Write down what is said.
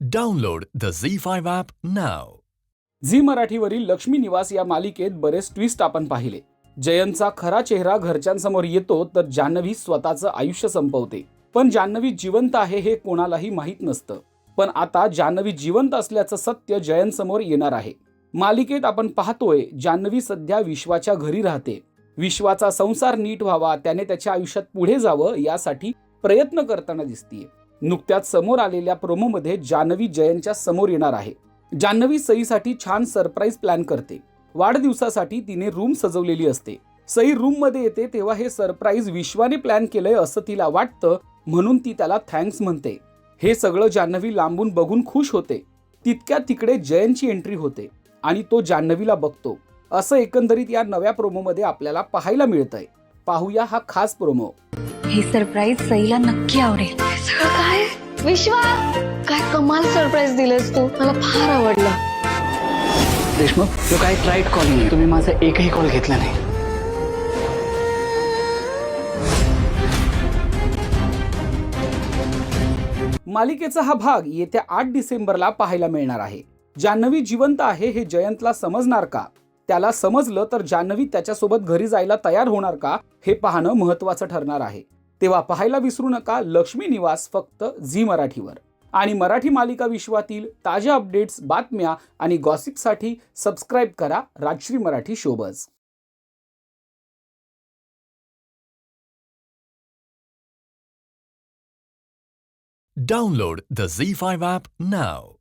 Download the Zee Z5 app नाव Zee मराठीवरील लक्ष्मी निवास या मालिकेत बरेच ट्विस्ट आपण पाहिले. जयंतचा खरा चेहरा घरच्यांसमोर येतो तर जान्हवी स्वतःचं आयुष्य संपवते. पण जान्हवी जिवंत आहे हे कोणालाही माहीत नसतं. पण आता जान्हवी जिवंत असल्याचं सत्य जयंत समोर येणार आहे. मालिकेत आपण पाहतोय जान्हवी सध्या विश्वाच्या घरी राहते. विश्वाचा संसार नीट व्हावा त्याने त्याच्या आयुष्यात पुढे जावं यासाठी प्रयत्न करताना दिसतीये. नुकत्याच समोर आलेल्या प्रोमोमध्ये जान्हवी जयनच्या समोर येणार आहे. जान्हवी सईसाठी छान सरप्राईज प्लॅन करते. वाढदिवसासाठी तिने रूम सजवलेली असते. सई रूममध्ये येते तेव्हा हे सरप्राईज विश्वाने प्लॅन केलंय असं तिला वाटतं म्हणून ती त्याला थँक्स म्हणते. हे सगळं जान्हवी लांबून बघून खुश होते. तितक्या तिकडे जयंतची एंट्री होते आणि तो जान्हवीला बघतो. असं एकंदरीत या नव्या प्रोमोमध्ये आपल्याला पाहायला मिळतंय. पाहूया हा खास प्रोमो. हे सरप्राईज सईला नक्की आवडेल. सगळं काय? विश्वा काय कमाल सरप्राईज दिलंस तू. मला फार आवडलं. देशमुख तो काय ट्राईट कॉलिंग आहे? तुम्ही माझा एकही कॉल घेतला नाही. मालिकेचा हा भाग येत्या आठ डिसेंबरला पाहायला मिळणार आहे. जान्हवी जिवंत आहे हे जयंतला समजणार का? त्याला समजलं तर जान्हवी त्याच्यासोबत घरी जायला तयार होणार का? हे पाहणं महत्वाचं ठरणार आहे. तेव्हा पाहायला विसरू नका लक्ष्मी निवास फक्त झी मराठीवर आणि मराठी मालिका विश्वातील ताज्या अपडेट्स बातम्या आणि गॉसिपसाठी सबस्क्राईब करा Rajshri Marathi showbiz Download the Z5 app now.